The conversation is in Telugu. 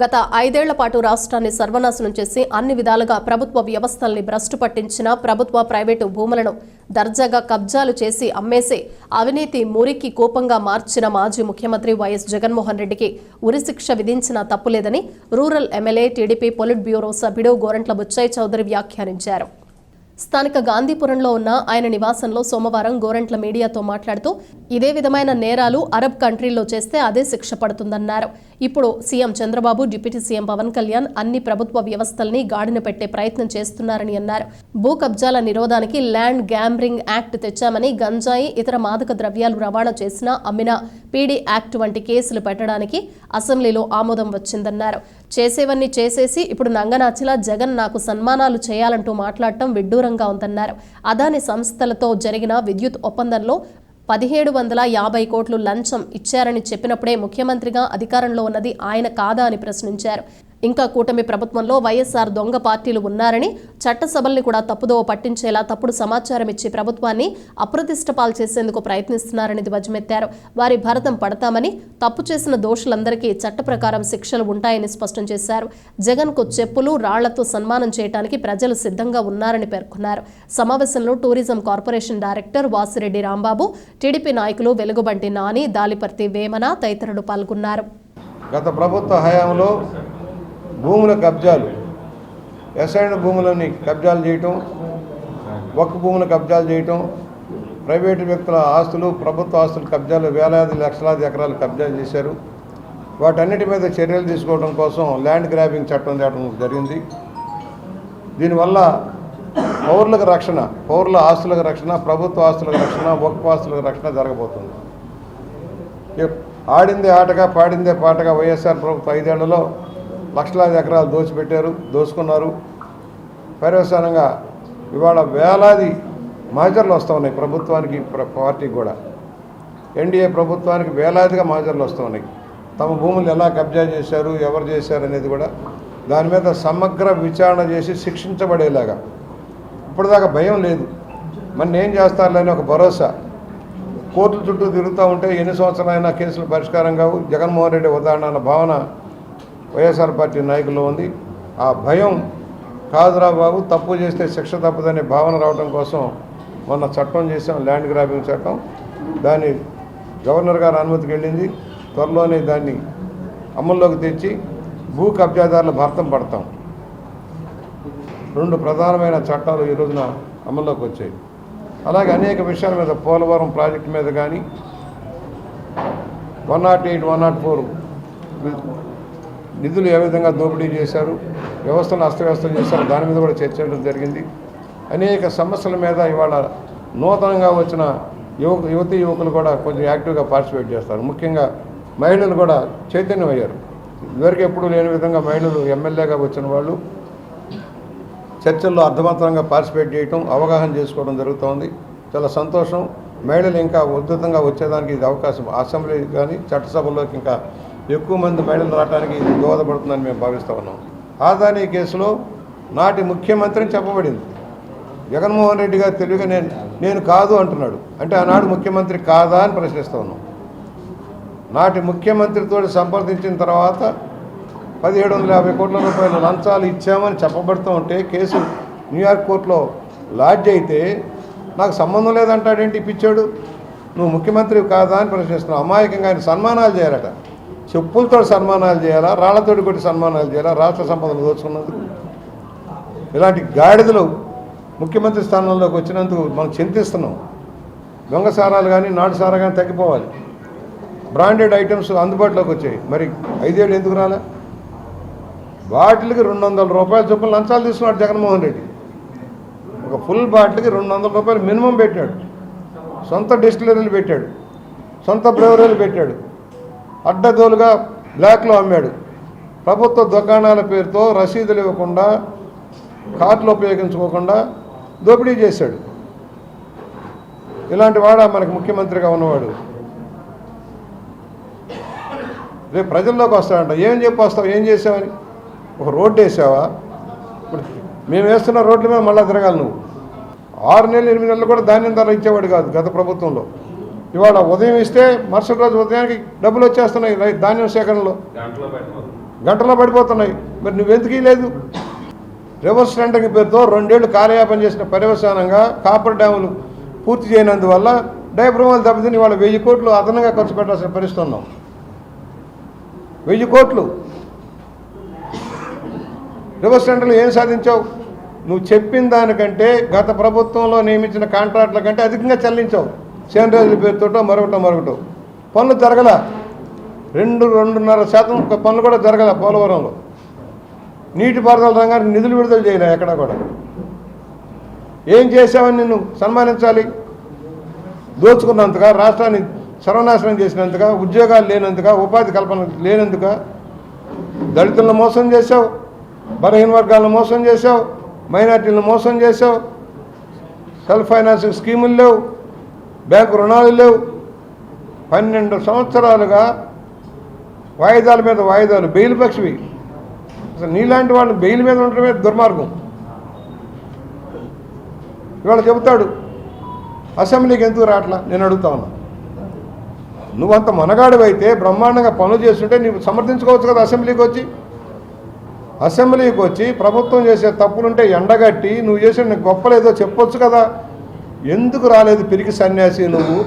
గత ఐదేళ్ళ పాటు రాష్ట్రాన్ని సర్వనాశనం చేసి అన్ని విధాలుగా ప్రభుత్వ వ్యవస్థల్ని భ్రష్టు పట్టించిన ప్రభుత్వ ప్రైవేటు భూములను దర్జాగా కబ్జాలు చేసి అమ్మేసి అవినీతి మురికి కోపంగా మార్చిన మాజీ ముఖ్యమంత్రి వైఎస్ జగన్మోహన్ రెడ్డికి ఉరిశిక్ష విధించినా తప్పులేదని rural MLA TDP politburo సభ్యుడు గోరంట్ల బుచ్చయ్య చౌదరి వ్యాఖ్యానించారు. స్థానిక గాంధీపురంలో ఉన్న ఆయన నివాసంలో సోమవారం గోరంట్ల మీడియాతో మాట్లాడుతూ ఇదే విధమైన నేరాలు అరబ్ కంట్రీల్లో చేస్తే అదే శిక్ష పడుతుందన్నారు. ఇప్పుడు CM Chandrababu deputy CM Pawan Kalyan అన్ని ప్రభుత్వ వ్యవస్థల్ని గాడిన పెట్టే ప్రయత్నం చేస్తున్నారని అన్నారు. భూ కబ్జాల నిరోధానికి ల్యాండ్ గ్యాంబ్రింగ్ యాక్ట్ తెచ్చామని గంజాయి ఇతర మాదక ద్రవ్యాలు రవాణా చేసినా అమ్మిన పీడీ యాక్ట్ వంటి కేసులు పెట్టడానికి అసెంబ్లీలో ఆమోదం వచ్చిందన్నారు. చేసేవన్నీ చేసేసి ఇప్పుడు నంగనాచిలా జగన్ నాకు సన్మానాలు చేయాలంటూ మాట్లాడటం విడ్డూరంగా ఉందన్నారు. అదాని సంస్థలతో జరిగిన విద్యుత్ ఒప్పందంలో పదిహేడు వందల యాభై కోట్లు లంచం ఇచ్చారని చెప్పినప్పుడే ముఖ్యమంత్రిగా అధికారంలో ఉన్నది ఆయన కాదా అని ప్రశ్నించారు. ఇంకా కూటమి ప్రభుత్వంలో వైఎస్ఆర్ దొంగ పార్టీలు ఉన్నారని చట్టసభల్ని కూడా తప్పుదోవ పట్టించేలా తప్పుడు సమాచారం ఇచ్చి ప్రభుత్వాన్ని అప్రతిష్టపాలు చేసేందుకు ప్రయత్నిస్తున్నారని ధ్వజమెత్తారు. వారి భరతం పడతామని తప్పు చేసిన దోషులందరికీ చట్ట ప్రకారం శిక్షలు ఉంటాయని స్పష్టం చేశారు. జగన్కు చెప్పులు రాళ్ళతో సన్మానం చేయడానికి ప్రజలు సిద్ధంగా ఉన్నారని పేర్కొన్నారు. సమావేశంలో tourism corporation director Vasireddy Rambabu TDP నాయకులు వెలుగుబంటి నాని దాలిపర్తి వేమన తదితరులు పాల్గొన్నారు. గత ప్రభుత్వ హయాంలో భూముల కబ్జాలు. ఎస్ఐన్ భూములని కబ్జాలు చేయటం ఒక్క భూములు కబ్జాలు చేయటం ప్రైవేటు వ్యక్తుల ఆస్తులు ప్రభుత్వ ఆస్తులు కబ్జాలు వేలాది లక్షలాది ఎకరాలు కబ్జాలు చేశారు. వాటన్నిటి మీద చర్యలు తీసుకోవడం కోసం ల్యాండ్ గ్రాబింగ్ చట్టం తేవడం జరిగింది. దీనివల్ల పౌరులకు రక్షణ పౌరుల ఆస్తులకు రక్షణ ప్రభుత్వ ఆస్తులకు రక్షణ ఒక్క ఆస్తులకు రక్షణ జరగబోతుంది. ఆడిందే ఆటగా పాడిందే పాటగా వైఎస్ఆర్ ప్రభుత్వ ఐదేళ్ళలో లక్షలాది ఎకరాలు దోచిపెట్టారు దోచుకున్నారు పర్యవసానంగా ఇవాళ వేలాది మాజర్లు వస్తూ ఉన్నాయి ప్రభుత్వానికి పార్టీకి కూడా. ఎన్డీఏ ప్రభుత్వానికి వేలాదిగా మాజర్లు వస్తూ ఉన్నాయి. తమ భూములు ఎలా కబ్జా చేశారు ఎవరు చేశారు అనేది కూడా దాని మీద సమగ్ర విచారణ చేసి శిక్షించబడేలాగా. ఇప్పటిదాకా భయం లేదు. మరి ఏం చేస్తారులేని ఒక భరోసా. కోర్టుల చుట్టూ తిరుగుతూ ఉంటే ఎన్ని సంవత్సరాలైనా కేసులు పరిష్కారం కావు. జగన్మోహన్ రెడ్డి ఉదాహరణ భావన వైఎస్ఆర్ పార్టీ నాయకుల్లో ఉంది. ఆ భయం కాదురా బాబు తప్పు చేస్తే శిక్ష తప్పదనే భావన రావడం కోసం మొన్న చట్టం చేసాం ల్యాండ్ గ్రాబింగ్ చట్టం. దాన్ని గవర్నర్ గారు అనుమతికి వెళ్ళింది. త్వరలోనే దాన్ని అమల్లోకి తెచ్చి భూ కబ్జాదారుల భర్తం పడతాం. రెండు ప్రధానమైన చట్టాలు ఈ రోజున అమల్లోకి వచ్చాయి. అలాగే అనేక విషయాల మీద పోలవరం ప్రాజెక్టు మీద కానీ one not eight one not four నిధులు ఏ విధంగా దోపిడీ చేశారు వ్యవస్థను అస్తవ్యస్తం చేశారు దాని మీద కూడా చర్చించడం జరిగింది. అనేక సమస్యల మీద ఇవాళ నూతనంగా వచ్చిన యువ యువతి యువకులు కూడా కొంచెం యాక్టివ్గా పార్టిసిపేట్ చేస్తారు. ముఖ్యంగా మహిళలు కూడా చైతన్యం అయ్యారు ఇదివరకు ఎప్పుడు లేని విధంగా మహిళలు ఎమ్మెల్యేగా వచ్చిన వాళ్ళు చర్చల్లో అర్థవంతంగా పార్టిసిపేట్ చేయటం అవగాహన చేసుకోవడం జరుగుతోంది. చాలా సంతోషం. మహిళలు ఇంకా ఉద్ధృతంగా వచ్చేదానికి ఇది అవకాశం. అసెంబ్లీ కానీ చట్టసభల్లోకి ఇంకా ఎక్కువ మంది మహిళలు రావడానికి దోహదపడుతుందని మేము భావిస్తూ ఉన్నాం. ఆదాని కేసులో నాటి ముఖ్యమంత్రిని చెప్పబడింది. జగన్మోహన్ రెడ్డి గారు తెలివిగా నేను నేను కాదు అంటున్నాడు. అంటే ఆనాడు ముఖ్యమంత్రి కాదా అని ప్రశ్నిస్తూ ఉన్నాం. నాటి ముఖ్యమంత్రితో సంప్రదించిన తర్వాత పదిహేడు వందల యాభై కోట్ల రూపాయల లంచాలు ఇచ్చామని చెప్పబడుతూ ఉంటే కేసు న్యూయార్క్ కోర్టులో లాడ్జ్ అయితే నాకు సంబంధం లేదంటాడేంటి పిచ్చాడు? నువ్వు ముఖ్యమంత్రి కాదా అని ప్రశ్నిస్తున్నావు. అమాయకంగా ఆయన సన్మానాలు చేయాలట చెప్పులతో సన్మానాలు చేయాలా? రాళ్ళతోటి కొట్టి సన్మానాలు చేయాలా? రాష్ట్ర సంపదను దోచుకున్నందుకు ఇలాంటి గాడిదలు ముఖ్యమంత్రి స్థానంలోకి వచ్చినందుకు మనం చింతిస్తున్నాం. దొంగ సారాలు కానీ నాటు సారా కానీ తగ్గిపోవాలి. బ్రాండెడ్ ఐటమ్స్ అందుబాటులోకి వచ్చాయి. మరి ఐదేళ్ళు ఎందుకు రాలే? బాటిల్కి రెండు వందల రూపాయల చొప్పున లంచాలు తీసుకున్నాడు జగన్మోహన్ రెడ్డి. ఒక ఫుల్ బాటిల్కి రెండు వందల రూపాయలు మినిమం పెట్టాడు. సొంత డిస్టిలరీలు పెట్టాడు. సొంత బ్రెవరీలు పెట్టాడు. అడ్డదోలుగా బ్లాక్లో అమ్మాడు. ప్రభుత్వ దుకాణాల పేరుతో రసీదులు ఇవ్వకుండా కార్డులు ఉపయోగించుకోకుండా దోపిడీ చేశాడు. ఇలాంటి వాడ మనకు ముఖ్యమంత్రిగా ఉన్నవాడు? రేపు ప్రజల్లోకి వస్తాడంట. ఏం చెప్పి వస్తావు? ఏం చేసావని? ఒక రోడ్డు వేసావా? ఇప్పుడు మేము వేస్తున్న రోడ్ల మీద మళ్ళీ తిరగాలి నువ్వు. ఆరు నెలలు ఎనిమిది నెలలు కూడా ధాన్యం ధర ఇచ్చేవాడు కాదు గత ప్రభుత్వంలో. ఇవాళ ఉదయం ఇస్తే మరుసటి రోజు ఉదయానికి డబ్బులు వచ్చేస్తున్నాయి ధాన్యం సేకరణలో. గంటలో పడిపోతున్నాయి. మరి నువ్వెందుకు లేదు? రివర్స్ టెండరింగ్ పేరుతో రెండేళ్ళు కార్యయాపన చేసిన పర్యవసానంగా కాపర్ డ్యాములు పూర్తి చేయనందువల్ల డైబ్రమాలు దెబ్బతిని వాళ్ళ వెయ్యి కోట్లు అదనంగా ఖర్చు పెట్టాల్సిన పరిస్థితి ఉన్నాం. వెయ్యి కోట్లు. రివర్స్ టెండర్లు ఏం సాధించావు? నువ్వు చెప్పిన దానికంటే గత ప్రభుత్వంలో నియమించిన కాంట్రాక్టుల కంటే అధికంగా చెల్లించావు. సేనరాజుల పేరుతోటో మరొకటో మరొకటో. పనులు జరగల. రెండు రెండున్నర శాతం ఒక పనులు కూడా జరగల పోలవరంలో. నీటిపారుదల రంగానికి నిధులు విడుదల చేయలే ఎక్కడ కూడా. ఏం చేసావని నిన్ను సన్మానించాలి? దోచుకున్నంతగా రాష్ట్రాన్ని సర్వనాశనం చేసినందుగా ఉద్యోగాలు లేనందుగా ఉపాధి కల్పన లేనందుగా దళితులను మోసం చేశావు బలహీన వర్గాలను మోసం చేశావు మైనార్టీలను మోసం చేశావు సెల్ఫ్ ఫైనాన్సింగ్ స్కీములు లేవు. బ్యాంకు రుణాలు లేవు. పన్నెండు సంవత్సరాలుగా వాయిదాల మీద వాయిదాలు బెయిల్ పక్షివి. అసలు నీలాంటి వాళ్ళు బెయిల్ మీద ఉండటమే దుర్మార్గం. ఇవాళ చెబుతాడు అసెంబ్లీకి ఎందుకు రావట్లా? నేను అడుగుతా ఉన్నా. నువ్వంత మనగాడివైతే బ్రహ్మాండంగా పనులు చేస్తుంటే నీవు సమర్థించుకోవచ్చు కదా అసెంబ్లీకి వచ్చి? అసెంబ్లీకి వచ్చి ప్రభుత్వం చేసే తప్పులుంటే ఎండగట్టి నువ్వు చేసిన గొప్పలేదో చెప్పొచ్చు కదా. ఎందుకు రాలేదు పిరికి సన్యాసి నువ్వు?